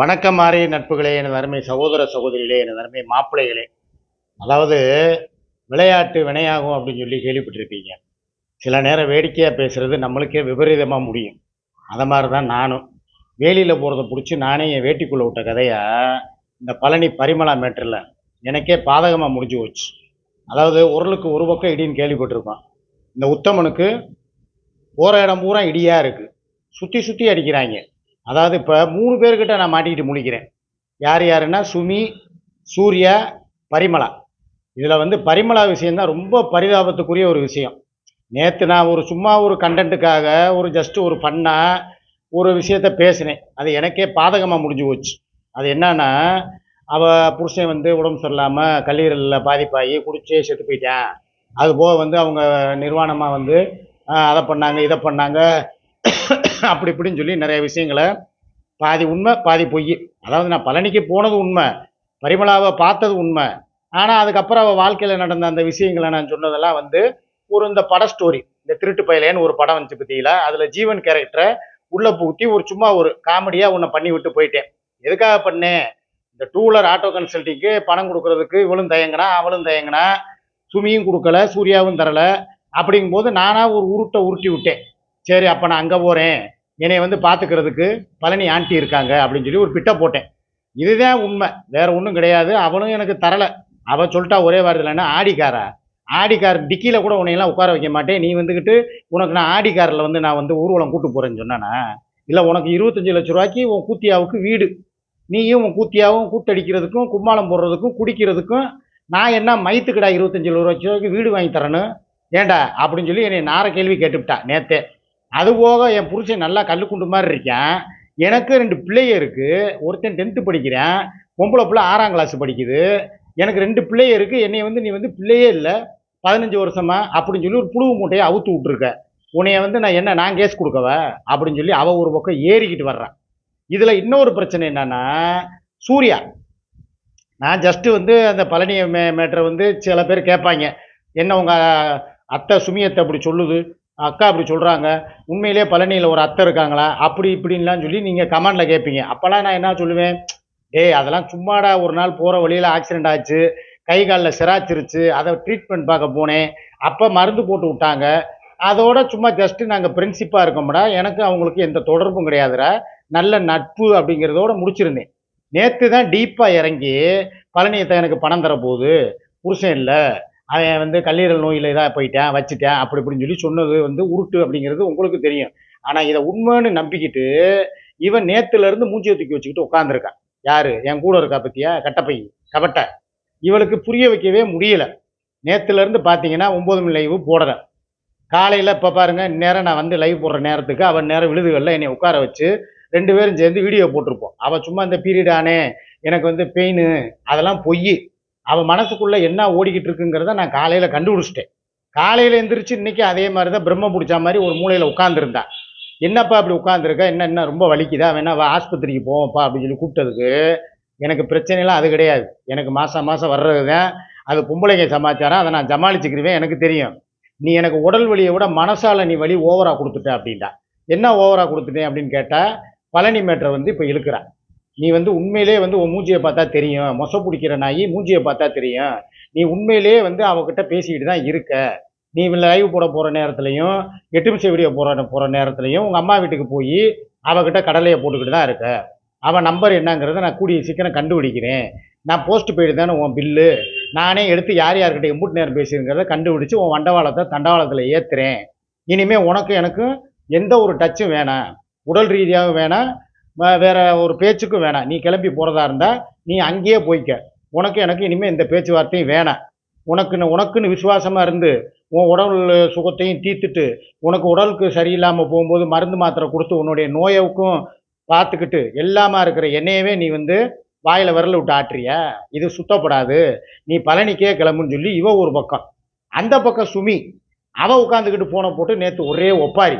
வணக்கம் மாறி நட்புகளே எனது அருமை சகோதர சகோதரிகளே எனது அருமை மாப்பிள்ளைகளே. அதாவது விளையாட்டு வினையாகும் அப்படின்னு சொல்லி கேள்விப்பட்டிருப்பீங்க. சில நேரம் வேடிக்கையாக பேசுகிறது நம்மளுக்கே விபரீதமாக முடியும். அதை மாதிரி தான் நானும். வேலியில் போகிறத பிடிச்சி நானே என் வேட்டிக்குள்ளே விட்ட கதையாக இந்த பழனி பரிமளா மேட்டரில் எனக்கே பாதகமாக முடிஞ்சு போச்சு. அதாவது உரலுக்கு ஒரு பக்கம் இடின்னு கேள்விப்பட்டிருக்கோம். இந்த உத்தமனுக்கு போகிற இடம் பூரா இடியாக இருக்குது சுற்றி சுற்றி அடிக்கிறாங்க. அதாவது இப்போ மூணு பேர்கிட்ட நான் மாட்டிக்கிட்டு முழிக்கிறேன் யார் யாருன்னா சுமி சூர்யா பரிமளா. இதில் வந்து பரிமளா விஷயம்தான் ரொம்ப பரிதாபத்துக்குரிய ஒரு விஷயம். நேற்று நான் ஒரு சும்மா ஒரு கண்டென்ட்டுக்காக ஒரு ஜஸ்ட்டு ஒரு பண்ணால் ஒரு விஷயத்த பேசினேன். அது எனக்கே பாதகமாக முடிஞ்சு போச்சு. அது என்னன்னா அவள் புருஷன் வந்து உடம்பு சரியில்லாமல் கல்லீரலில் பாதிப்பாகி குடிச்சே செத்து போயிட்டான். அது போக வந்து அவங்க நிர்வாணமாக வந்து அதை பண்ணாங்க இதை பண்ணாங்க அப்படி இப்படின்னு சொல்லி நிறைய விஷயங்களை பாதி உண்மை பாதி பொய் அதாவது நான் பழனிக்கு போனது உண்மை பரிமளாவை பார்த்தது உண்மை. ஆனால் அதுக்கப்புறம் அவள் வாழ்க்கையில் நடந்த அந்த விஷயங்களை நான் சொன்னதெல்லாம் வந்து ஒரு இந்த பட ஸ்டோரி இந்த திருட்டு பயலேன்னு ஒரு படம் வந்துச்சு பற்றியில அதில் ஜீவன் கேரக்டரை உள்ளே புகுத்தி ஒரு சும்மா ஒரு காமெடியாக ஒன்று பண்ணி விட்டு போயிட்டேன். எதுக்காக பண்ணேன் இந்த டூ வீலர் ஆட்டோ கன்சல்ட்டிங்க்கு பணம் கொடுக்கறதுக்கு இவளும் தயங்கினா அவளும் தயங்கினா சுமியும் கொடுக்கல சூர்யாவும் தரல. அப்படிங்கும்போது நானாக ஒரு உருட்டை உருட்டி விட்டேன். சரி அப்போ நான் அங்கே போகிறேன் என்னை வந்து பார்த்துக்கிறதுக்கு பழனி ஆண்டி இருக்காங்க அப்படின்னு சொல்லி ஒரு பிட்டை போட்டேன். இதுதான் உண்மை. வேற ஒன்றும் கிடையாது. அவனும் எனக்கு தரலை. அவள் சொல்லிட்டா ஒரே வாரத்தில் ஆடிக்காரா? ஆடிக்கார் டிக்கியில் கூட உன்னையெல்லாம் உட்கார வைக்க மாட்டேன். நீ வந்துக்கிட்டு உனக்கு நான் ஆடிக்காரில் வந்து நான் வந்து ஊர்வலம் கூட்டு போகிறேன்னு சொன்னானா? இல்லை உனக்கு இருபத்தஞ்சி லட்ச ரூபாய்க்கு உன் கூத்தியாவுக்கு வீடு. நீயும் உன் கூத்தியாவும் கூத்தடிக்கிறதுக்கும் கும்மாளம் போடுறதுக்கும் குடிக்கிறதுக்கும் நான் என்ன மைத்துக்கடா இருபத்தஞ்சி லட்ச ரூபாய்க்கு வீடு வாங்கி தரணும் ஏண்டா? அப்படின்னு சொல்லி என்னை நார கேள்வி கேட்டுவிட்டா நேத்தே. அது போக என் புருஷன் நல்லா கல்லுக்குண்டு மாதிரி இருக்கேன். எனக்கு ரெண்டு பிள்ளைய இருக்குது ஒருத்தன் டென்த்து படிக்கிறேன். பொம்பளை பிள்ளை ஆறாம் கிளாஸ் படிக்குது. எனக்கு ரெண்டு பிள்ளைய இருக்குது என்னை வந்து நீ வந்து பிள்ளையே இல்லை. பதினஞ்சு வருஷமா அப்படின்னு சொல்லி ஒரு புழுவு மூட்டையை அவுத்து விட்ருக்க உன்னைய வந்து நான் என்ன நான் கேஸ் கொடுக்கவ? அப்படின்னு சொல்லி அவள் ஒரு பக்கம் ஏறிக்கிட்டு வர்றான் இதில் இன்னொரு பிரச்சனை என்னன்னா சூர்யா. நான் ஜஸ்ட்டு வந்து அந்த பழனி மே மேட்டரை வந்து சில பேர் கேட்பாங்க. என்ன உங்கள் அத்தை சுமியத்தை அப்படி சொல்லுது? அக்கா அப்படி சொல்கிறாங்க உண்மையிலேயே பழனியில் ஒரு அத்தை இருக்காங்களா? அப்படி இப்படின்லாம் சொல்லி நீங்கள் கமெண்டில் கேட்பீங்க அப்போல்லாம் நான் என்ன சொல்லுவேன்? ஏய் அதெல்லாம் சும்மாடா ஒரு நாள் போகிற வழியில் ஆக்சிடென்ட் ஆச்சு. கை காலில் சிராச்சிருச்சு. அதை ட்ரீட்மெண்ட் பார்க்க போனேன். அப்போ மருந்து போட்டு விட்டாங்க. அதோட சும்மா ஜஸ்ட்டு நாங்கள் பிரின்சிப்பாக இருக்கோம்டா. எனக்கு அவங்களுக்கு எந்த தொடர்பும் கிடையாதுடா. நல்ல நட்பு அப்படிங்கிறதோட முடிச்சிருந்தேன். நேற்று தான் டீப்பாக இறங்கி பழனியத்தை எனக்கு பணம் தரப்போகுது. புருஷன் இல்லை. அவன் வந்து கல்லீரல் நோயில் இதாக போயிட்டேன் வச்சுட்டேன் அப்படி இப்படின்னு சொல்லி சொன்னது வந்து உருட்டு அப்படிங்கிறது உங்களுக்கு தெரியும். ஆனால் இதை உண்மைன்னு நம்பிக்கிட்டு இவன் நேத்துலேருந்து மூஞ்சியை தூக்கி வச்சுக்கிட்டு உட்காந்துருக்கான் யார்? என் கூட இருக்கா பற்றியா கட்டப்பை கபட்டை. இவளுக்கு புரிய வைக்கவே முடியல. நேத்துல பார்த்தீங்கன்னா ஒம்பது மணி லைவு போடுறேன். காலையில் இப்போ பாருங்க இந்நேரம் நான் வந்து லைவ் போடுற நேரத்துக்கு அவன் நேரம் விழுதுகளில் என்னை உட்கார வச்சு ரெண்டு பேரும் சேர்ந்து வீடியோ போட்டிருப்போம். அவள் சும்மா இந்த பீரியட் ஆனே எனக்கு வந்து பெயின் அதெல்லாம் பொய். அவன் மனசுக்குள்ளே என்ன ஓடிக்கிட்டு இருக்குங்கிறத நான் காலையில் கண்டுபிடிச்சிட்டேன். காலையில் எந்திரிச்சு இன்னைக்கு அதே மாதிரி தான் பிரம்ம பிடிச்ச மாதிரி ஒரு மூலையில் உட்காந்துருந்தா என்னப்பா அப்படி உட்காந்துருக்க என்ன என்ன ரொம்ப வலிக்குதா? வேணா வா ஆஸ்பத்திரிக்கு போவோம்ப்பா அப்படின்னு சொல்லி கூப்பிட்டதுக்கு எனக்கு பிரச்சனைலாம் அது கிடையாது. எனக்கு மாதம் மாதம் வர்றது தான் அது பொம்பளைங்க சமாச்சாரம். அதை நான் சமாளிச்சுக்கிருவேன் எனக்கு தெரியும். நீ எனக்கு உடல் வலியை விட மனசால நீ வலி ஓவராக கொடுத்துட்ட அப்படின்டா. என்ன ஓவராக கொடுத்துட்டேன் அப்படின்னு கேட்டால் பழனி மேட்டரை வந்து இப்போ இழுக்கிறா. நீ வந்து உண்மையிலே வந்து உன் மூஞ்சியை பார்த்தா தெரியும். மொச பிடிக்கிற நாயி மூஞ்சியை பார்த்தா தெரியும். நீ உண்மையிலேயே வந்து அவகிட்ட பேசிக்கிட்டு தான் இருக்க. நீ லைவ் போட போகிற நேரத்துலையும் எட்டு நிமிஷம் வீடியோ போகிற போகிற நேரத்துலையும் உங்கள் அம்மா வீட்டுக்கு போய் அவகிட்ட கடலையை போட்டுக்கிட்டு தான் இருக்க. அவன் நம்பர் என்னங்கிறத நான் கூடிய சீக்கிரம் கண்டுபிடிக்கிறேன். நான் போஸ்ட் பெய்டு தானே உன் பில்லு நானே எடுத்து யார் யார்கிட்ட எம்பூட் நேரம் பேசுங்கிறத கண்டுபிடிச்சி உன் வண்டவாளத்தை தண்டவாளத்தில் ஏற்றுறேன் இனிமேல் உனக்கு எனக்கும் எந்த ஒரு டச்சும் வேணாம். உடல் ரீதியாகவும் வேணாம். வேறு ஒரு பேச்சுக்கும் வேணாம். நீ கிளம்பி போகிறதா இருந்தால் நீ அங்கேயே போய்க்க. உனக்கு எனக்கு இனிமேல் இந்த பேச்சுவார்த்தையும் வேணாம். உனக்குன்னு உனக்குன்னு விசுவாசமாக இருந்து உன் உடல் சுகத்தையும் தீர்த்துட்டு உனக்கு உடலுக்கு சரியில்லாமல் போகும்போது மருந்து மாத்திரை கொடுத்து உன்னுடைய நோயவுக்கும் பார்த்துக்கிட்டு எல்லாமா இருக்கிற என்னையவே நீ வந்து வாயில் விரல விட்டு ஆட்டுறிய? இது சுத்தப்படாது. நீ பழனிக்கே கிளம்புன்னு சொல்லி இவ ஒரு பக்கம். அந்த பக்கம் சுமி அவள் உட்காந்துக்கிட்டு போன போட்டு நேற்று ஒரே ஒப்பாரி.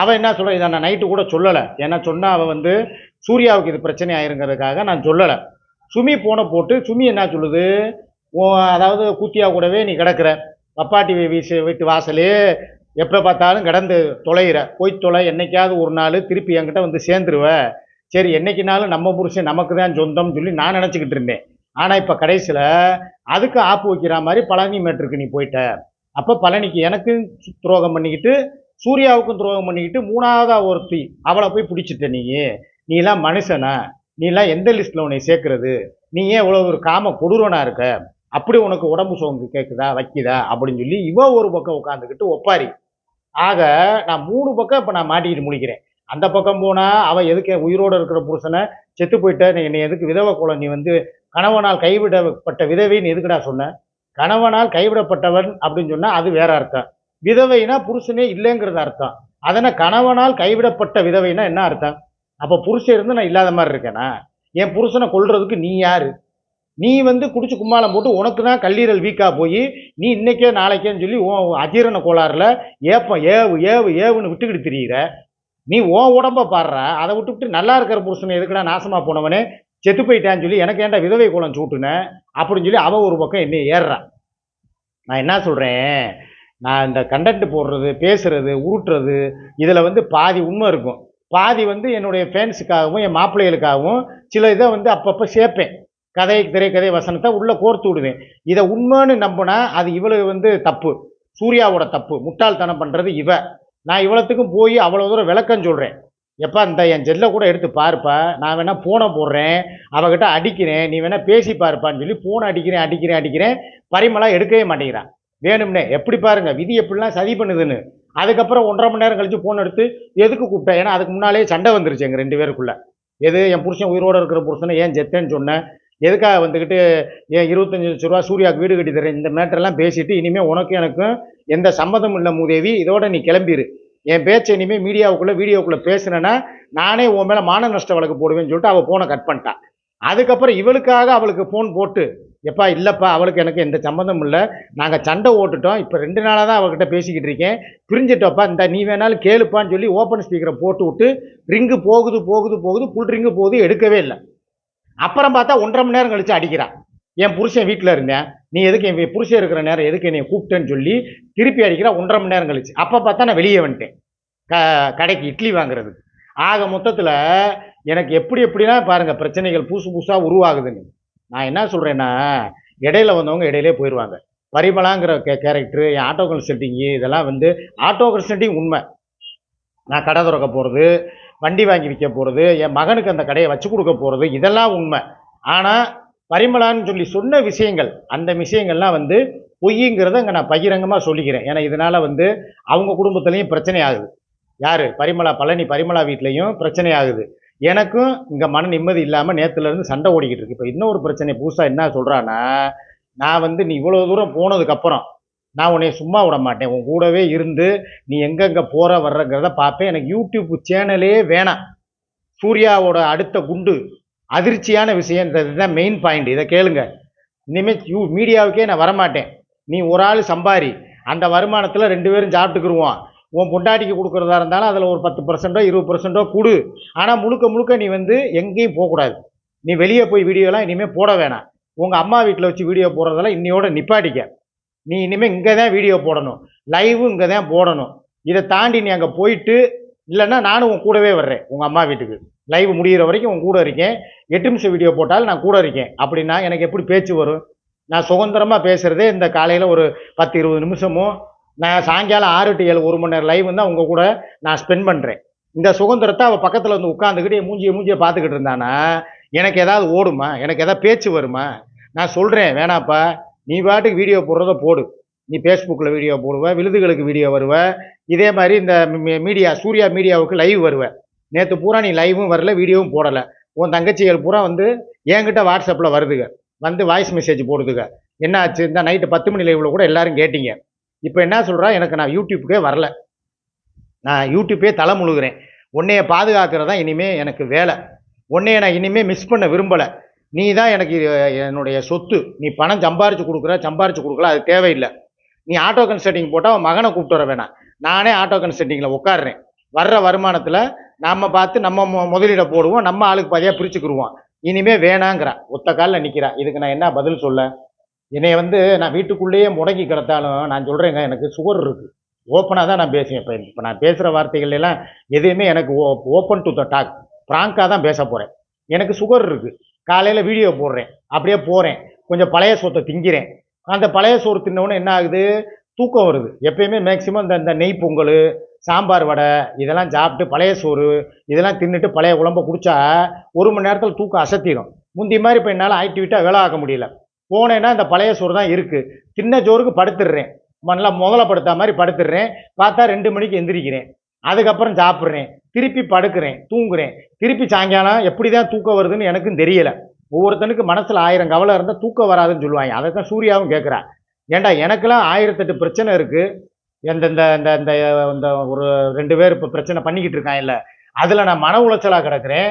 அவன் என்ன சொல்ற இதை நான் நைட்டு கூட சொல்லலை. ஏன்னா சொன்னால் அவள் வந்து சூர்யாவுக்கு இது பிரச்சனை ஆயிருங்கிறதுக்காக நான் சொல்லலை. சுமி போன போட்டு சுமி என்ன சொல்லுது? ஓ அதாவது கூத்தியா கூடவே நீ கிடக்கிற. பப்பாட்டி வீசு வீட்டு வாசலே எப்போ பார்த்தாலும் கிடந்து தொலைகிற. போய் தொலை என்னைக்காவது ஒரு நாள் திருப்பி என்கிட்ட வந்து சேர்ந்துருவ. சரி என்னைக்குனாலும் நம்ம புருஷன் நமக்கு தான் சொந்தம்னு சொல்லி நான் நினச்சிக்கிட்டு இருந்தேன். ஆனால் இப்போ கடைசியில் அதுக்கு ஆப்பு வைக்கிற மாதிரி பழனி மேட்டுருக்கு நீ போயிட்ட. அப்போ பழனிக்கு எனக்கும் துரோகம் பண்ணிக்கிட்டு சூர்யாவுக்கும் துரோகம் பண்ணிக்கிட்டு மூணாவதா ஒருத்தி அவளை போய் பிடிச்சிட்ட நீ. நீ எல்லாம் மனுஷனா? நீ எல்லாம் எந்த லிஸ்ட்டில் உன்னை சேர்க்கறது? நீ ஏன் இவ்வளோ ஒரு காம கொடூரனா இருக்க? அப்படி உனக்கு உடம்பு சோம்பு கேட்குதா வைக்குதா? அப்படின்னு சொல்லி இவ ஒரு பக்கம் உட்காந்துக்கிட்டு ஒப்பாரி. ஆக நான் மூணு பக்கம் இப்போ நான் மாட்டிக்கிட்டு முடிக்கிறேன். அந்த பக்கம் போனால் அவன் எதுக்கு உயிரோடு இருக்கிற புருஷனை செத்து போயிட்ட? நீ என்னை எதுக்கு விதவை குலம்? நீ வந்து கணவனால் கைவிடப்பட்ட விதவைன்னு எதுக்குடா சொன்ன? கணவனால் கைவிடப்பட்டவன் அப்படின்னு சொன்னால் அது வேற அர்த்தம். விதவைனா புருஷனே இல்லைங்கிறது அர்த்தம். அதனை கணவனால் கைவிடப்பட்ட விதவைனா என்ன அர்த்தம்? அப்போ புருஷன் இருந்து நான் இல்லாத மாதிரி இருக்கேனா? என் புருஷனை கொள்றதுக்கு நீ யாரு? நீ வந்து குடிச்சு கும்மாளம் போட்டு உனக்கு தான் கல்லீரல் வீக்காக போய் நீ இன்னைக்கே நாளைக்கேன்னு சொல்லி உன் அஜீரண கோளாறுல ஏப்பம் ஏவு ஏவு ஏவுன்னு விட்டுக்கிட்டு திரியிற. நீ உன் உடம்ப பாடுற. அதை விட்டுவிட்டு நல்லா இருக்கிற புருஷனை எதுக்குடா நாசமாக போனவனே செத்து போயிட்டான்னு சொல்லி எனக்கு ஏன்டா விதவை கோலம் சூட்டுன? அப்படின்னு சொல்லி அவன் ஒரு பக்கம் என்னை ஏறுறான். நான் என்ன சொல்கிறேன் நான் இந்த கண்டென்ட் போடுறது பேசுறது உருட்டுறது இதில் வந்து பாதி உண்மை இருக்கும். பாதி வந்து என்னுடைய ஃபேன்ஸுக்காகவும் என் மாப்பிள்ளைகளுக்காகவும் சில இதை வந்து அப்பப்போ சேர்ப்பேன். கதை திரைக்கதை வசனத்தை உள்ளே கோர்த்து விடுவேன். இதை உண்மைன்னு நம்பினா அது இவளுக்கு வந்து தப்பு. சூர்யாவோட தப்பு. முட்டாள்தனம் பண்ணுறது இவ. நான் இவ்வளோத்துக்கும் போய் அவ்வளோ தூரம் விளக்கம் சொல்கிறேன் எப்பா இந்த என் ஜெல்லை கூட எடுத்து பாருப்பா. நான் வேணால் ஃபோனை போடுறேன். அவகிட்ட அடிக்கிறேன். நீ வேணால் பேசி பாருப்பான்னு சொல்லி ஃபோனை அடிக்கிறேன் அடிக்கிறேன் அடிக்கிறேன். பரிமளா எடுக்கவே மாட்டேங்கிறான். வேணும்னே. எப்படி பாருங்க விதி எப்படிலாம் சதி பண்ணுதுன்னு. அதுக்கப்புறம் ஒன்றரை மணி நேரம் கழிச்சு ஃபோன் எடுத்து எதுக்கு கூப்பிட்டேன் ஏன்னா அதுக்கு முன்னாலே சண்டை வந்துருச்சு எங்கள் ரெண்டு பேருக்குள்ள. எது என் புருஷன் உயிரோட இருக்கிற புருஷனை ஏன் செத்தேன்னு சொன்னேன். எதுக்காக வந்துக்கிட்டு ஏன் இருபத்தஞ்சி லட்ச ரூபா சூர்யாவுக்கு வீடு கட்டி தரேன் இந்த மேட்டரெல்லாம் பேசிட்டு இனிமேல் உனக்கும் எனக்கும் எந்த சம்மதம் இல்லை மூதேவி. இதோட நீ கிளம்பிடு என் பேச்சை இனிமேல் மீடியாவுக்குள்ளே வீடியோக்குள்ளே பேசுனேன்னா நானே உன் மேலே மான நஷ்ட வழக்கு போடுவேன்னு சொல்லிட்டு அவள் ஃபோனை கட் பண்ணிட்டான் அதுக்கப்புறம் இவளுக்காக அவளுக்கு ஃபோன் போட்டு எப்பா இல்லைப்பா அவளுக்கு எனக்கு எந்த சம்மந்தம் இல்லை. நாங்கள் சண்டை ஓட்டுட்டோம் இப்போ ரெண்டு நாளாக தான் அவகிட்ட பேசிக்கிட்டு இருக்கேன். பிரிஞ்சிட்டோப்பா இந்த நீ வேணாலும் கேளுப்பான்னு சொல்லி ஓப்பன் ஸ்பீக்கரை போட்டு விட்டு ரிங்கு போகுது போகுது போகுது புல் ரிங்கு போகுது எடுக்கவே இல்லை. அப்புறம் பார்த்தா ஒன்றரை மணி நேரம் கழித்து அடிக்கிறான் என் புருஷன் வீட்டில் இருந்தேன். நீ எதுக்கு என் புருஷன் இருக்கிற நேரம் எதுக்கு என்னை கூப்பிட்டேன்னு சொல்லி திருப்பி அடிக்கிறா ஒன்றரை மணி நேரம் கழிச்சு. அப்போ பார்த்தா நான் வெளியே வந்துட்டேன். க கடைக்கு இட்லி வாங்குறதுக்கு. ஆக மொத்தத்தில் எனக்கு எப்படி எப்படின்னா பாருங்கள் பிரச்சனைகள் புதுசு புதுசாக உருவாகுதுன்னு. நான் என்ன சொல்கிறேன்னா இடையில வந்தவங்க இடையிலே போயிடுவாங்க பரிமளாங்கிற கே கேரக்டரு என் ஆட்டோ கன்சல்ட்டிங்கு இதெல்லாம் வந்து ஆட்டோ கன்சல்ட்டிங் உண்மை. நான் கடை திறக்க போகிறது வண்டி வாங்கி விற்க போகிறது என் மகனுக்கு அந்த கடையை வச்சு கொடுக்க போகிறது இதெல்லாம் உண்மை. ஆனால் பரிமளான்னு சொல்லி சொன்ன விஷயங்கள் அந்த விஷயங்கள்லாம் வந்து பொய்ங்கிறத அங்கே நான் பகிரங்கமாக சொல்லிக்கிறேன். ஏன்னா இதனால் வந்து அவங்க குடும்பத்துலேயும் பிரச்சனை ஆகுது. யார்? பரிமளா பழனி பரிமளா வீட்லேயும் பிரச்சனை ஆகுது. எனக்கும் இங்கே மன நிம்மதி இல்லாமல் நேற்றுலேருந்து சண்டை ஓடிக்கிட்டு இருக்கு. இப்போ இன்னொரு பிரச்சனை புதுசாக என்ன சொல்கிறான்னா நான் வந்து நீ இவ்வளோ தூரம் போனதுக்கப்புறம் நான் உன்னை சும்மா விட மாட்டேன். உன் கூடவே இருந்து நீ எங்கெங்கே போகிற வர்றங்கிறத பார்ப்பேன். எனக்கு யூடியூப் சேனலே வேணாம். சூர்யாவோட அடுத்த குண்டு அதிர்ச்சியான விஷயன்றது தான் மெயின் பாயிண்ட் இதை கேளுங்க. இனிமேல் யூ மீடியாவுக்கே நான் வரமாட்டேன். நீ ஒரு ஆள் சம்பாரி. அந்த வருமானத்தில் ரெண்டு பேரும் சாப்பிட்டுக்குருவோம். உன் பொண்டாட்டிக்கு கொடுக்குறதா இருந்தாலும் அதில் ஒரு பத்து பர்சன்டோ இருபது பர்சன்டோ கொடு. ஆனால் முழுக்க முழுக்க நீ வந்து எங்கேயும் போகக்கூடாது நீ வெளியே போய் வீடியோலாம் இனிமேல் போட வேணாம். உங்கள் அம்மா வீட்டில் வச்சு வீடியோ போடுறதெல்லாம் இன்னையோட நிப்பாட்டிக்க. நீ இனிமேல் இங்கே தான் வீடியோ போடணும். லைவும் இங்கே தான் போடணும். இதை தாண்டி நீ அங்கே போயிட்டு இல்லைன்னா நானும் உன் கூடவே வர்றேன் உங்கள் அம்மா வீட்டுக்கு. லைவ் முடிகிற வரைக்கும் உன் கூட இருக்கேன். எட்டு நிமிஷம் வீடியோ போட்டாலும் நான் கூட இருக்கேன். அப்படின்னா எனக்கு எப்படி பேச்சு வரும்? நான் சுதந்திரமாக பேசுகிறதே இந்த காலையில் ஒரு பத்து இருபது நிமிஷமும் நான் சாயங்காலம் ஆறு டு ஏழு ஒரு மணி நேரம் லைவ் தான் உங்கள் கூட நான் ஸ்பெண்ட் பண்ணுறேன் இந்த சுதந்திரத்தை அவள் பக்கத்தில் வந்து உட்காந்துக்கிட்டு மூஞ்சியை மூஞ்சியை பார்த்துக்கிட்டு இருந்தானா? எனக்கு ஏதாவது ஓடுமா? எனக்கு எதாவது பேச்சு வருமா? நான் சொல்கிறேன் வேணாப்பா நீ பாட்டுக்கு வீடியோ போடுறத போடு. நீ ஃபேஸ்புக்கில் வீடியோ போடுவ விழுதுகளுக்கு வீடியோ வருவ. இதே மாதிரி இந்த மீடியா சூர்யா மீடியாவுக்கு லைவ் வருவ. நேற்று பூரா நீ லைவும் வரல வீடியோவும் போடலை. உன் தங்கச்சிகள் பூரா வந்து என்கிட்ட வாட்ஸ்அப்பில் வருதுங்க வந்து வாய்ஸ் மெசேஜ் போடுதுங்க என்ன ஆச்சு இந்த நைட்டு பத்து மணி லைவில் கூட எல்லாரும் கேட்டீங்க. இப்போ என்ன சொல்கிறா எனக்கு நான் யூடியூப்புக்கே வரல. நான் யூடியூப்பே தலை முழுகிறேன். உன்னைய பாதுகாக்கிறது தான் இனிமே எனக்கு வேலை. உன்னைய நான் இனிமேல் மிஸ் பண்ண விரும்பலை. நீ தான் எனக்கு என்னுடைய சொத்து. நீ பணம் சம்பாரித்து கொடுக்குற சம்பாரித்து கொடுக்கல அது தேவையில்லை. நீ ஆட்டோ கன்சல்ட்டிங் போட்டால் அவன் மகனை கூப்பிட்டு வர வேணாம். நானே ஆட்டோ கன்சல்ட்டிங்கில் உட்காடுறேன் வர்ற வருமானத்தில் நம்ம பார்த்து நம்ம மொ- போடுவோம். நம்ம ஆளுக்கு பாதியாக பிரிச்சுக்கிடுவோம் இனிமே வேணாங்கிறா. ஒத்த காலில் நிற்கிறா இதுக்கு நான் என்ன பதில் சொல்ல? என்னை வந்து நான் வீட்டுக்குள்ளேயே முடங்கி கிடத்தாலும் நான் சொல்கிறேங்க எனக்கு சுகர் இருக்குது ஓப்பனாக தான் நான் பேசுவேன். இப்போ இப்போ நான் பேசுகிற வார்த்தைகள் எல்லாம் எதுவுமே எனக்கு ஓப்பன் டு த டாக் ஃப்ராங்காக தான் பேச போகிறேன் எனக்கு சுகர் இருக்குது காலையில் வீடியோ போடுறேன். அப்படியே போகிறேன் கொஞ்சம் பழைய சோத்தை திங்கிறேன். அந்த பழைய சோறு தின்னவுடனே என்ன ஆகுது? தூக்கம் வருது. எப்பயுமே மேக்சிமம் இந்த இந்த நெய் பொங்கல் சாம்பார் வடை இதெல்லாம் சாப்பிட்டு பழைய சோறு இதெல்லாம் தின்னுட்டு பழைய குழம்ப குடிச்சா ஒரு மணி நேரத்தில் தூக்கம் அசத்திடும். முந்தி மாதிரி இப்போ என்னால் ஆக்டிவிட்டாக வேலை ஆக்க முடியல. போனேன்னா இந்த பழைய சோறு தான் இருக்குது சின்ன சோறுக்கு படுத்துடுறேன். நல்லா முதல்ல படுத்த மாதிரி படுத்துடுறேன். பார்த்தா ரெண்டு மணிக்கு எந்திரிக்கிறேன். அதுக்கப்புறம் சாப்பிட்றேன். திருப்பி படுக்கிறேன். தூங்குறேன். திருப்பி சாயங்காலம் எப்படி தான் தூக்கம் வருதுன்னு எனக்கும் தெரியல. ஒவ்வொருத்தனுக்கு மனசில் ஆயிரம் கவலை இருந்தால் தூக்கம் வராதுன்னு சொல்லுவாங்க. அதை தான் சூர்யாவும் கேட்குறா. ஏன்டா எனக்கெல்லாம் ஆயிரத்தெட்டு பிரச்சனை இருக்குது எந்தெந்த இந்த இந்த இந்த ஒரு ரெண்டு பேர் இப்போ பிரச்சனை பண்ணிக்கிட்டு இருக்கான் இல்லை அதில் நான் மன உளைச்சலாக கிடக்குறேன்.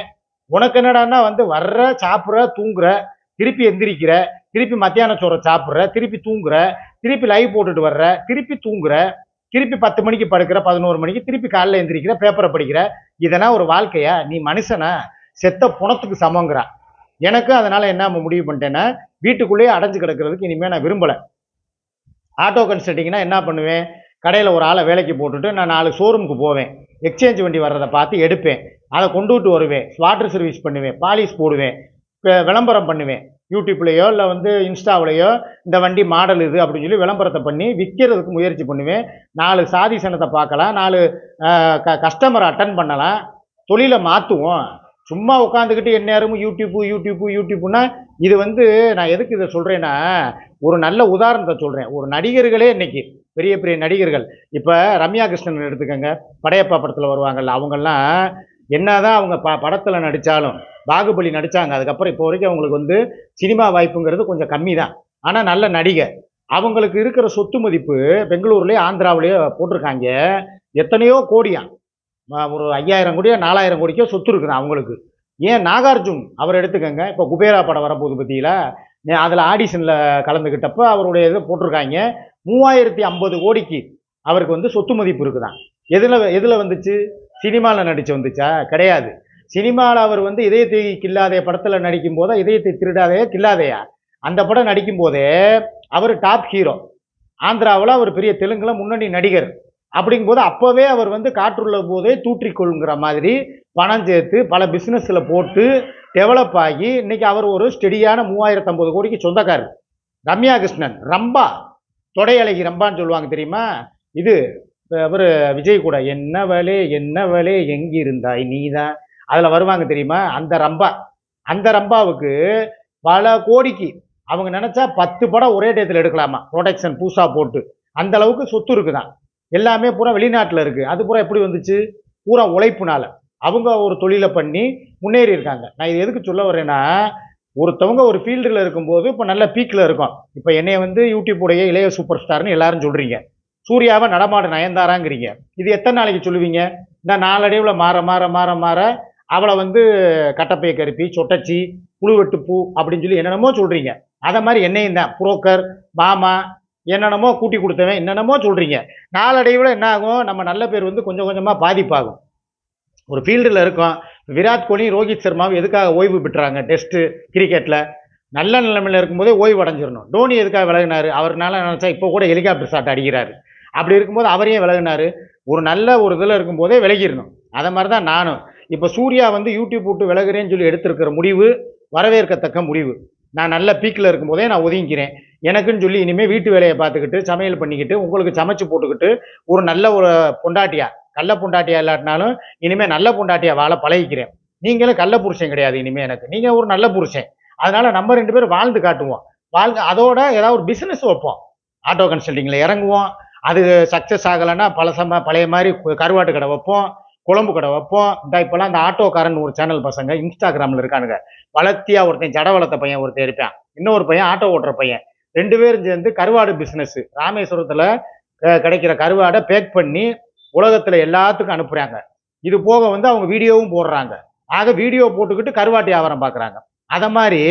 உனக்கு என்னடான்னா வந்து வர்ற சாப்பிட்ற தூங்குற திருப்பி எந்திரிக்கிற திருப்பி மத்தியான சோறை சாப்பிட்ற திருப்பி தூங்குற திருப்பி லைவ் போட்டுட்டு வர்ற திருப்பி தூங்குற திருப்பி பத்து மணிக்கு படுக்கிற பதினோரு மணிக்கு திருப்பி காலைல எந்திரிக்கிற பேப்பரை படிக்கிற இதெல்லாம் ஒரு வாழ்க்கையா? நீ மனுஷனா? செத்த புணத்துக்கு சமங்கிறா எனக்கு அதனால என்ன முடிவு பண்ணிட்டேன்னா வீட்டுக்குள்ளேயே அடைஞ்சு கிடக்கிறதுக்கு இனிமேல் நான் விரும்பலை. ஆட்டோ கன்சல்ட்டிங்னா என்ன பண்ணுவேன்? கடையில் ஒரு ஆளை வேலைக்கு போட்டுட்டு நான் நாலு ஷோரூமுக்கு போவேன். எக்ஸ்சேஞ்ச் வண்டி வர்றதை பார்த்து எடுப்பேன். அதை கொண்டு விட்டு வருவேன். வாட்டர் சர்வீஸ் பண்ணுவேன். பாலிஷ் போடுவேன். விளம்பரம் பண்ணுவேன். யூடியூப்லேயோ இல்லை வந்து இன்ஸ்டாவிலையோ இந்த வண்டி மாடல் இது அப்படின்னு சொல்லி விளம்பரத்தை பண்ணி விற்கிறதுக்கு முயற்சி பண்ணுவேன். நாலு சாதி சனத்தை பார்க்கலாம் நாலு க கஸ்டமரை அட்டன் பண்ணலாம் தொழிலை மாற்றுவோம் சும்மா உட்காந்துக்கிட்டு எந்நேரமும் யூடியூப்பு யூடியூப்பு யூடியூப்னா இது வந்து நான் எதுக்கு இதை சொல்கிறேன்னா ஒரு நல்ல உதாரணத்தை சொல்கிறேன் ஒரு நடிகர்களே இன்னைக்கு பெரிய பெரிய நடிகர்கள். இப்போ ரம்யா கிருஷ்ணன் எடுத்துக்கோங்க. படையப்பா படத்தில் வருவாங்கல்ல அவங்கெல்லாம் என்னதான் அவங்க ப படத்தில் நடித்தாலும் பாகுபலி நடித்தாங்க அதுக்கப்புறம் இப்போ வரைக்கும் அவங்களுக்கு வந்து சினிமா வாய்ப்புங்கிறது கொஞ்சம் கம்மி தான் ஆனால் நல்ல நடிகை. அவங்களுக்கு இருக்கிற சொத்து மதிப்பு பெங்களூர்லேயே ஆந்திராவிலேயோ போட்டிருக்காங்க. எத்தனையோ கோடியாம் ஒரு ஐயாயிரம் கோடியோ நாலாயிரம் கோடிக்கோ சொத்து இருக்குது அவங்களுக்கு. ஏன் நாகார்ஜுன் அவர் எடுத்துக்கங்க. இப்போ குபேரா படம் வரப்போகுது பற்றியில் அதில் ஆடிஷனில் கலந்துக்கிட்டப்போ அவருடைய இது போட்டிருக்காங்க. மூவாயிரத்தி ஐம்பது கோடிக்கு அவருக்கு வந்து சொத்து மதிப்பு இருக்குதான். எதில் எதில் வந்துச்சு? சினிமாவில் நடிச்சு வந்துச்சா? கிடையாது. சினிமாவில் அவர் வந்து இதயத்தை கில்லாதைய படத்தில் நடிக்கும் போதோ இதயத்தை திருடாதே கில்லாதையா? அந்த படம் நடிக்கும் போதே அவர் டாப் ஹீரோ ஆந்திராவில் அவர் பெரிய தெலுங்குல முன்னணி நடிகர். அப்படிங்கும்போது அப்போவே அவர் வந்து காற்றுள்ள போதே தூற்றிக்கொள்ங்கிற மாதிரி பணம் சேர்த்து பல பிஸ்னஸில் போட்டு டெவலப் ஆகி இன்னைக்கு அவர் ஒரு ஸ்டெடியான மூவாயிரத்து ஐம்பது கோடிக்கு சொந்தக்காரர். ரம்யா கிருஷ்ணன் ரம்பா. தொடையழகி ரம்பான்னு சொல்லுவாங்க தெரியுமா? இது அவர் விஜய் கூட என்ன வேலே என்ன வேலே எங்கிருந்தாய் நீதான் அதில் வருவாங்க தெரியுமா? அந்த ரம்பா. அந்த ரம்பாவுக்கு பல கோடிக்கு அவங்க நினச்சா பத்து படம் ஒரே டயத்தில் எடுக்கலாமா? ப்ரொடக்ஷன் பூசா போட்டு. அந்த அளவுக்கு சொத்து இருக்குதான். எல்லாமே பூரா வெளிநாட்டில் இருக்குது அது பூரா எப்படி வந்துச்சு? பூரா உழைப்புனால. அவங்க ஒரு தொழிலை பண்ணி முன்னேறி இருக்காங்க நான் இது எதுக்கு சொல்ல வரேன்னா ஒருத்தவங்க ஒரு ஃபீல்டில் இருக்கும்போது இப்போ நல்ல பீக்கில் இருக்கும். இப்போ என்னைய வந்து யூடியூப்புடைய இளைய சூப்பர் ஸ்டார்னு எல்லாரும் சொல்கிறீங்க சூர்யாவை நடமாடு நயன்தாராங்கிறீங்க. இது எத்தனை நாளைக்கு சொல்லுவீங்க? இந்த நாளடைவில் மாற மாற மாற மாற அவளை வந்து கட்டப்பைய கருப்பி சொட்டச்சி புழுவெட்டு பூ அப்படின்னு சொல்லி என்னென்னமோ சொல்கிறீங்க அதை மாதிரி என்னையும் தான். புரோக்கர் மாமா என்னென்னமோ கூட்டி கொடுத்தவன் என்னென்னமோ சொல்கிறீங்க நாளடைவில் என்ன ஆகும் நம்ம நல்ல பேர் வந்து கொஞ்சம் கொஞ்சமாக பாதிப்பாகும். ஒரு ஃபீல்டில் இருக்கோம். விராட் கோலி ரோஹித் சர்மாவும் எதுக்காக ஓய்வு பெற்றாங்க? டெஸ்ட்டு கிரிக்கெட்டில் நல்ல நிலைமையில் இருக்கும்போதே ஓய்வு அடைஞ்சிடணும். டோனி எதுக்காக விலகினார்? அவர்னால நினச்சா இப்போ கூட ஹெலிகாப்டர் ஷாட் அடிக்கிறாரு. அப்படி இருக்கும்போது அவரையே விலகினார்? ஒரு நல்ல ஒரு இதில் இருக்கும்போதே விலகிடணும். அதை மாதிரி தான் நானும். இப்போ சூர்யா வந்து யூடியூப் விட்டு விலகுறேன்னு சொல்லி எடுத்திருக்கிற முடிவு வரவேற்கத்தக்க முடிவு. நான் நல்ல பீக்கில் இருக்கும்போதே நான் ஒதுங்கிக்கிறேன். எனக்குன்னு சொல்லி இனிமேல் வீட்டு வேலையை பார்த்துக்கிட்டு சமையல் பண்ணிக்கிட்டு உங்களுக்கு சமைச்சு போட்டுக்கிட்டு ஒரு நல்ல ஒரு பொண்டாட்டியா கள்ள பொண்டாட்டியா இல்லாட்டினாலும் இனிமேல் நல்ல பொண்டாட்டியா வாழ பழகிக்கிறேன். நீங்களும் கள்ள புருஷன் கிடையாது இனிமேல் எனக்கு. நீங்கள் ஒரு நல்ல புருஷன். அதனால நம்ம ரெண்டு பேரும் வாழ்ந்து காட்டுவோம். வாழ்ந்து அதோட ஏதாவது ஒரு பிஸ்னஸ் வைப்போம். ஆட்டோ கன்சல்டிங்கில் இறங்குவோம். அது சக்ஸஸ் ஆகலைன்னா பழசமா பழைய மாதிரி கருவாட்டு கடை வைப்போம் குழம்பு கடை வைப்போம். இந்த இப்போலாம் அந்த ஆட்டோக்காரன் ஒரு சேனல் பசங்க இன்ஸ்டாகிராமில் இருக்கானுங்க. வளர்த்தியா ஒருத்தன் ஜட வளர்த்த பையன் ஒருத்தன் இருப்பான் இன்னொரு பையன் ஆட்டோ ஓட்டுற பையன். ரெண்டு பேரும் சேர்ந்து கருவாடு பிஸ்னஸ் ராமேஸ்வரத்தில் கிடைக்கிற கருவாடை பேக் பண்ணி உலகத்தில் எல்லாத்துக்கும் அனுப்புகிறாங்க இது போக வந்து அவங்க வீடியோவும் போடுறாங்க. ஆக வீடியோ போட்டுக்கிட்டு கருவாட்டு வியாபாரம் பார்க்குறாங்க அதை மாதிரி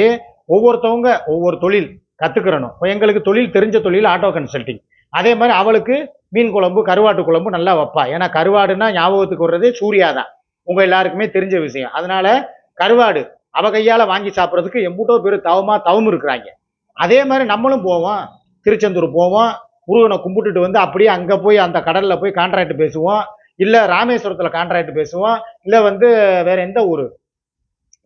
ஒவ்வொருத்தவங்க ஒவ்வொரு தொழில் கற்றுக்கிறணும் இப்போ எங்களுக்கு தொழில் தெரிஞ்ச தொழில் ஆட்டோ கன்சல்டிங் அதே மாதிரி அவளுக்கு மீன் குழம்பு கருவாட்டு குழம்பு நல்லா வைப்பா. ஏன்னா கருவாடுன்னா ஞாபகத்துக்கு வர்றது சூர்யா தான் உங்கள் எல்லாருக்குமே தெரிஞ்ச விஷயம். அதனால கருவாடு அவ கையால் வாங்கி சாப்பிட்றதுக்கு எம்பூட்டோ பேர் தவமாக தவம் இருக்கிறாங்க. அதே மாதிரி நம்மளும் போவோம். திருச்செந்தூர் போவோம். முருகனை கும்பிட்டுட்டு வந்து அப்படியே அங்கே போய் அந்த கடலில் போய் கான்ட்ராக்ட் பேசுவோம். இல்லை ராமேஸ்வரத்தில் கான்ட்ராக்ட் பேசுவோம். இல்லை வந்து வேற எந்த ஊர்?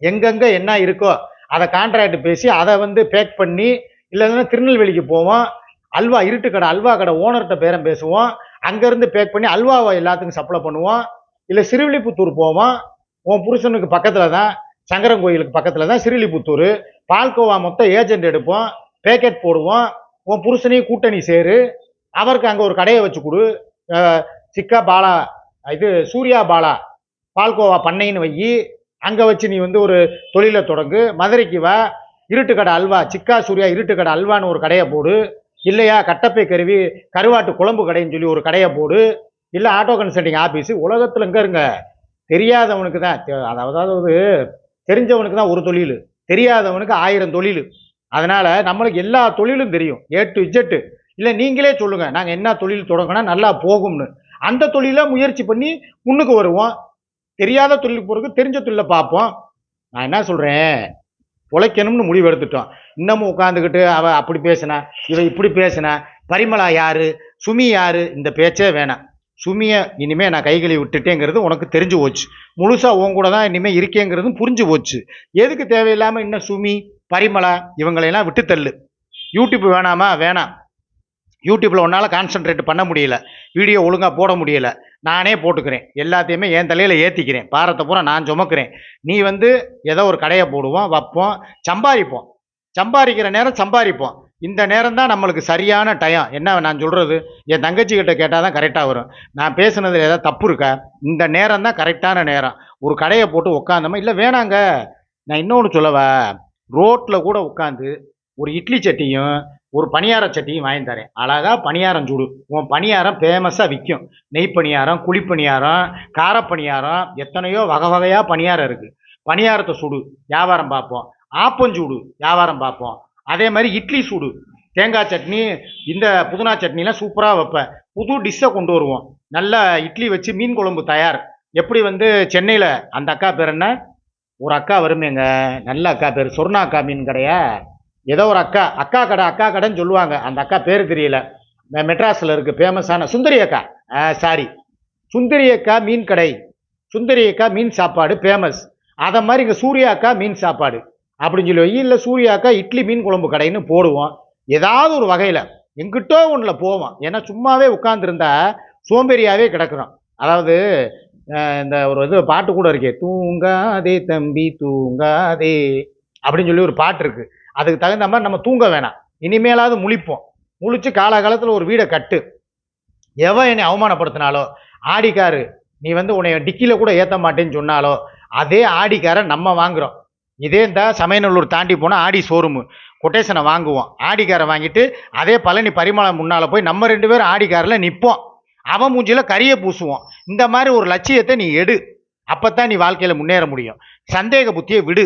எங்கெங்கே என்ன இருக்கோ அதை கான்ட்ராக்ட் பேசி அதை வந்து பேக் பண்ணி இல்லைன்னா திருநெல்வேலிக்கு போவோம். அல்வா இருட்டு கடை அல்வா கடை ஓனர்கிட்ட பேரம் பேசுவோம். அங்கேருந்து பேக் பண்ணி அல்வாவை எல்லாத்துக்கும் சப்ளை பண்ணுவோம். இல்லை சிறுவிழிப்புத்தூர் போவோம். உன் புருஷனுக்கு பக்கத்தில் தான் சங்கரன் கோயிலுக்கு பக்கத்தில் தான் சிறுவிழிப்புத்தூர். பால்கோவா மொத்தம் ஏஜென்ட் எடுப்போம். பேக்கெட் போடுவோம். உன் புருஷனையும் கூட்டணி சேரு. அவருக்கு அங்கே ஒரு கடையை வச்சு கொடு. சிக்கா பாலா இது சூர்யா பாலா பால்கோவா பண்ணைன்னு வையி அங்கே வச்சு நீ வந்து ஒரு தொழிலை தொடங்கு. மதுரைக்கு வா. இருட்டுக்கடை அல்வா சிக்கா சூர்யா இருட்டுக்கடை அல்வான்னு ஒரு கடையை போடு. இல்லையா கட்டப்பை கருவி கருவாட்டு குழம்பு கடைன்னு சொல்லி ஒரு கடையை போடு. இல்லை ஆட்டோ கன்சல்டிங் ஆஃபீஸு உலகத்தில் எங்கே இருங்க? தெரியாதவனுக்கு தான் தெ- அதாவது தெரிஞ்சவனுக்கு தான் ஒரு தொழில். தெரியாதவனுக்கு ஆயிரம் தொழில். அதனால் நம்மளுக்கு எல்லா தொழிலும் தெரியும். ஏ டு இஜெட்டு இல்லை நீங்களே சொல்லுங்கள் நாங்கள் என்ன தொழில் தொடங்கினா நல்லா போகும்னு. அந்த தொழிலை முயற்சி பண்ணி முன்னுக்கு வருவோம். தெரியாத தொழிலுக்கு போகிறதுக்கு தெரிஞ்ச தொழிலை பார்ப்போம். நான் என்ன சொல்கிறேன் உழைக்கணும்னு முடிவு எடுத்துட்டோம் இன்னமும் உட்காந்துக்கிட்டு அவ அப்படி பேசினா இவ இப்படி பேசினா பரிமளா யாரு சுமி யாரு இந்த பேச்சே வேணாம். சுமியை இனிமே நான் கைகளை விட்டுட்டேங்கிறது உனக்கு தெரிஞ்சு போச்சு. முழுசா உன் கூட தான் இனிமே இருக்கேங்கிறதும் புரிஞ்சு போச்சு. எதுக்கு தேவையில்லாம இன்னும் சுமி பரிமளா இவங்களையெல்லாம் விட்டு தள்ளு. யூடியூப் வேணாமா? வேணாம். யூடியூப்ல உன்னால் கான்சென்ட்ரேட் பண்ண முடியல. வீடியோ ஒழுங்கா போட முடியல. நானே போட்டுக்கிறேன். எல்லாத்தையுமே என் தலையில் ஏற்றிக்கிறேன் பாரத்தை பூரா நான் சுமக்கிறேன். நீ வந்து ஏதோ ஒரு கடையை போடுவோம் வைப்போம் சம்பாதிப்போம். சம்பாதிக்கிற நேரம் சம்பாதிப்போம். இந்த நேரம் தான் நம்மளுக்கு சரியான டயம் என்ன நான் சொல்கிறது என் தங்கச்சிக்கிட்ட கேட்டால் தான் கரெக்டாக வரும். நான் பேசுனதுல ஏதாவது தப்பு இருக்கா? இந்த நேரம் தான் கரெக்டான நேரம். ஒரு கடையை போட்டு உட்காந்தோமா இல்லை வேணாங்க. நான் இன்னொன்று சொல்லவா? ரோட்டில் கூட உட்காந்து ஒரு இட்லி சட்டியும் ஒரு பணியார சட்டியும் வாங்கி தரேன். அழகா பணியாரம் சுடு. உன் பணியாரம் ஃபேமஸாக விற்கும் நெய் பணியாரம் குழி பணியாரம் கார பணியாரம் எத்தனையோ வகை வகையாக பணியாரம் இருக்குது பணியாரத்தை சுடு. வியாபாரம் பார்ப்போம். ஆப்பஞ்சூடு வியாபாரம் பார்ப்போம். அதே மாதிரி இட்லி சூடு. தேங்காய் சட்னி இந்த புதினா சட்னிலாம் சூப்பராக வைப்பேன். புது டிஷ்ஷை கொண்டு வருவோம். நல்லா இட்லி வச்சு மீன் குழம்பு தயார். எப்படி வந்து சென்னையில் அந்த அக்கா பேர் என்ன? ஒரு அக்கா வருமேங்க. நல்ல அக்கா பேர். சொர்ணா அக்கா மீன் கடையா? ஏதோ ஒரு அக்கா. அக்கா கடை அக்கா கடைன்னு சொல்லுவாங்க. அந்த அக்கா பேர் தெரியல. மெட்ராஸில் மெட்ராஸ்ல இருக்கு ஃபேமஸான சுந்தரி அக்கா. சாரி சுந்தரி அக்கா மீன் கடை. சுந்தரி அக்கா மீன் சாப்பாடு ஃபேமஸ் அதை மாதிரி இங்கே சூர்யா அக்கா மீன் சாப்பாடு. அப்படின்னு சொல்லி இல்லை சூர்யாக்கா இட்லி மீன் குழம்பு கடைன்னு போடுவோம். ஏதாவது ஒரு வகையில் எங்கிட்டோ ஒன்றில் போவோம். ஏன்னா சும்மாவே உட்காந்துருந்தா சோம்பேறியாகவே கிடக்கிறோம். அதாவது இந்த ஒரு இது பாட்டு கூட இருக்கே தூங்காதே தம்பி தூங்காதே அப்படின்னு சொல்லி ஒரு பாட்டு இருக்குது அதுக்கு தகுந்த மாதிரி நம்ம தூங்க வேணாம். இனிமேலாவது முழிப்போம். முழிச்சு காலகாலத்தில் ஒரு வீடை கட்டு. எவன் என்னை அவமானப்படுத்தினாலோ ஆடிக்காரு நீ வந்து உன்னை டிக்கியில் கூட ஏற்ற மாட்டேன்னு சொன்னாலோ அதே ஆடிக்காரை நம்ம வாங்குறோம். இதே இந்த சமயநல்லூர் தாண்டி போனால் ஆடி ஷோரூமு. கொட்டேஷனை வாங்குவோம் ஆடிக்காரை வாங்கிட்டு அதே பழனி பரிமளம் முன்னால் போய் நம்ம ரெண்டு பேரும் ஆடிக்காரில் நிற்போம் அவன் மூஞ்சியில் கரியை பூசுவோம் இந்த மாதிரி ஒரு லட்சியத்தை நீ எடு. அப்பதான் நீ வாழ்க்கையில் முன்னேற முடியும். சந்தேக புத்தியை விடு.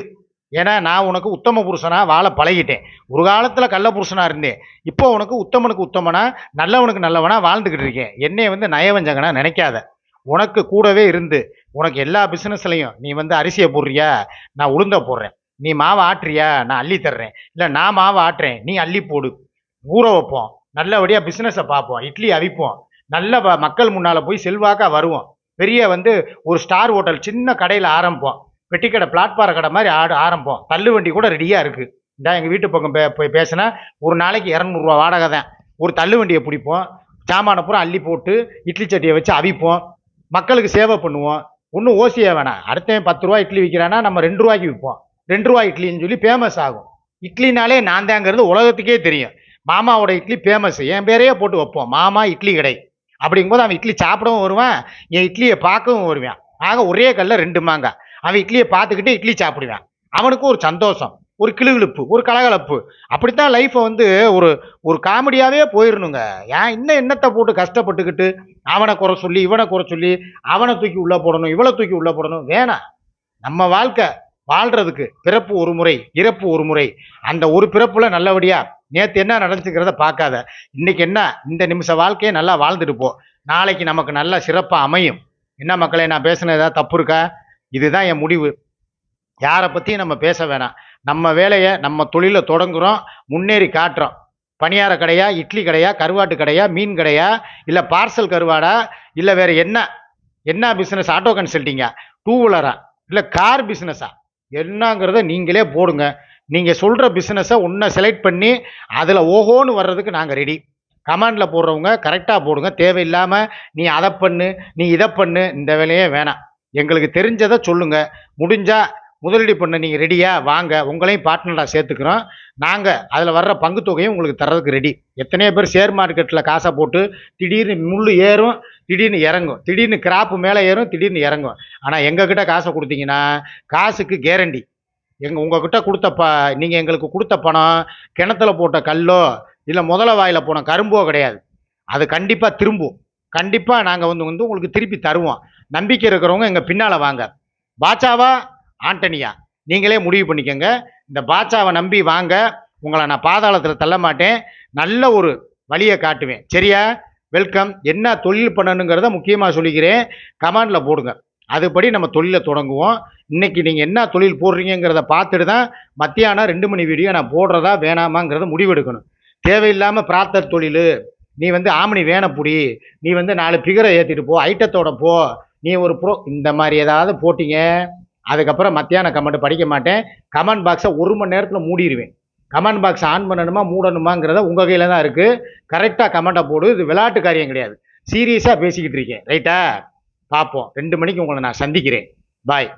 ஏன்னா நான் உனக்கு உத்தம புருஷனா வாழ பழகிட்டேன். ஒரு காலத்தில் கள்ள புருஷனாக இருந்தேன். இப்போ உனக்கு உத்தமனுக்கு உத்தமனா நல்லவனுக்கு நல்லவனாக வாழ்ந்துக்கிட்டு இருக்கேன். என்னைய வந்து நயவஞ்சகனாக நினைக்காத. உனக்கு கூடவே இருந்து உனக்கு எல்லா பிஸ்னஸ்லையும் நீ வந்து அரிசியை போடுறியா? நான் உளுந்த போடுறேன். நீ மாவை ஆட்டுறியா? நான் அள்ளி தர்றேன். இல்லை நான் மாவை ஆட்டுறேன். நீ அள்ளி போடு. ஊற வைப்போம். நல்லபடியாக பிஸ்னஸை பார்ப்போம். இட்லி அவிப்போம். நல்ல ப- மக்கள் முன்னால் போய் செல்வாக்காக வருவோம். பெரிய வந்து ஒரு ஸ்டார் ஹோட்டல் சின்ன கடையில் ஆரம்பிப்போம். பெட்டிக்கடை பிளாட்பார கடை மாதிரி ஆடு ஆரம்பிப்போம். தள்ளு வண்டி கூட ரெடியாக இருக்குது இந்த எங்கள் வீட்டு பக்கம் பே போய் பேசினா ஒரு நாளைக்கு இரநூறுவா வாடகை தான். ஒரு தள்ளு வண்டியை பிடிப்போம். சாமானை பூரா அள்ளி போட்டு இட்லி சட்டியை வச்சு அவிப்போம். மக்களுக்கு சேவை பண்ணுவோம். ஒன்றும் ஓசியே வேணாம். அடுத்தவன் பத்து ரூபா இட்லி விற்கிறான்னா நம்ம ரெண்டு ரூபாய்க்கு விற்போம் ரெண்டு ரூபா இட்லின்னு சொல்லி ஃபேமஸ் ஆகும். இட்லினாலே நான் தாங்கிறது உலகத்துக்கே தெரியும். மாமாவோட இட்லி ஃபேமஸ் என் பேரையே போட்டு வைப்போம். மாமா இட்லி கடை. அப்படிங்கும்போது அவன் இட்லி சாப்பிடவும் வருவான். என் இட்லியை பார்க்கவும் வருவான். ஆக ஒரே கல்ல ரெண்டு மாங்காய். அவன் இட்லியை பார்த்துக்கிட்டு இட்லி சாப்பிடுவான். அவனுக்கும் ஒரு சந்தோஷம். ஒரு கிளுகிழுப்பு ஒரு கலகலப்பு. அப்படித்தான் லைஃப்பை வந்து ஒரு ஒரு காமெடியாகவே போயிடணுங்க ஏன் இன்னும் என்னத்தை போட்டு கஷ்டப்பட்டுக்கிட்டு அவனை குறை சொல்லி இவனை குறை சொல்லி அவனை தூக்கி உள்ளே போடணும் இவளை தூக்கி உள்ளே போடணும் வேணாம் நம்ம வாழ்க்கை வாழ்கிறதுக்கு பிறப்பு ஒரு முறை இறப்பு ஒரு முறை. அந்த ஒரு பிறப்புல நல்லபடியாக நேற்று என்ன நடந்துச்சுங்கிறத பார்க்காத. இன்னைக்கு என்ன? இந்த நிமிஷ வாழ்க்கையை நல்லா வாழ்ந்துட்டு போ. நாளைக்கு நமக்கு நல்ல சிறப்பாக அமையும். என்ன மக்களே நான் பேசுனது ஏதாவது தப்பு இருக்கா? இதுதான் என் முடிவு. யாரை பற்றியும் நம்ம பேச வேணாம். நம்ம வேலையை நம்ம தொழிலை தொடங்குறோம் முன்னேறி காட்டுறோம். பணியார கடையா இட்லி கடையா கருவாட்டு கடையா மீன் கடையா இல்லை பார்சல் கருவாடா இல்லை வேறு என்ன என்ன பிஸ்னஸ் ஆட்டோ கன்சல்ட்டிங்கா டூ வீலரா இல்லை கார் பிஸ்னஸா என்னங்கிறத நீங்களே போடுங்க. நீங்கள் சொல்கிற பிஸ்னஸை ஒன்றை செலக்ட் பண்ணி அதில் ஓஹோன்னு வர்றதுக்கு நாங்கள் ரெடி கமாண்டில் போடுறவங்க கரெக்டாக போடுங்க. தேவையில்லாமல் நீ அதை பண்ணு நீ இதை பண்ணு இந்த வேலையே வேணாம். எங்களுக்கு தெரிஞ்சதை சொல்லுங்கள் முடிஞ்சால் முதலீடு பண்ண நீங்கள் ரெடியா வாங்க. உங்களையும் பார்ட்னராக சேர்த்துக்கிறோம். நாங்கள் அதில் வர்ற பங்கு தொகையும் உங்களுக்கு தர்றதுக்கு ரெடி எத்தனையோ பேர் ஷேர் மார்க்கெட்டில் காசை போட்டு திடீர்னு முள் ஏறும் திடீர்னு இறங்கும். திடீர்னு கிராப்பு மேலே ஏறும் திடீர்னு இறங்கும். ஆனால் எங்ககிட்ட காசை கொடுத்தீங்கன்னா காசுக்கு கேரண்டி எங்கள் உங்ககிட்ட கொடுத்த ப நீங்கள் எங்களுக்கு கொடுத்த பணம் கிணத்துல போட்ட கல்லோ இல்லை முதல வாயில் போன கரும்போ கிடையாது. அது கண்டிப்பாக திரும்பும். கண்டிப்பாக நாங்கள் வந்து வந்து உங்களுக்கு திருப்பி தருவோம். நம்பிக்கை இருக்கிறவங்க எங்கள் பின்னால் வாங்க. பாச்சாவா ஆண்டனியா நீங்களே முடிவு பண்ணிக்கோங்க. இந்த பாட்சாவை நம்பி வாங்க. உங்களை நான் பாதாளத்தில் தள்ள மாட்டேன். நல்ல ஒரு வழியை காட்டுவேன். சரியா? வெல்கம். என்ன தொழில் பண்ணணுங்கிறத முக்கியமாக சொல்லிக்கிறேன். கமாண்டில் போடுங்க. அதுபடி நம்ம தொழிலை தொடங்குவோம். இன்னைக்கு நீங்கள் என்ன தொழில் போடுறீங்கிறத பார்த்துட்டு தான் மத்தியானம் ரெண்டு மணி வீடியோ நான் போடுறதா வேணாமாங்கிறத முடிவெடுக்கணும். தேவையில்லாமல் பிரார்த்தர் தொழில். நீ வந்து ஆமணி வேணப்புடி நீ வந்து நாலு பிகரை ஏற்றிட்டு போ. ஐட்டத்தோட போ. நீ ஒரு ப்ரோ இந்த மாதிரி ஏதாவது போட்டிங்க. அதுக்கப்புறம் மத்தியான கமெண்ட் படிக்க மாட்டேன். கமெண்ட் பாக்ஸை ஒரு மணி நேரத்தில் மூடிடுவேன் கமெண்ட் பாக்ஸ் ஆன் பண்ணணுமா மூடணுமாங்கிறத உங்கள் கையில் தான் இருக்குது கரெக்டாக கமெண்ட்டை போடு. இது விளையாட்டு காரியம் கிடையாது. சீரியஸாக பேசிக்கிட்டு இருக்கேன். ரைட்டா பார்ப்போம். ரெண்டு மணிக்கு உங்களை நான் சந்திக்கிறேன். பாய்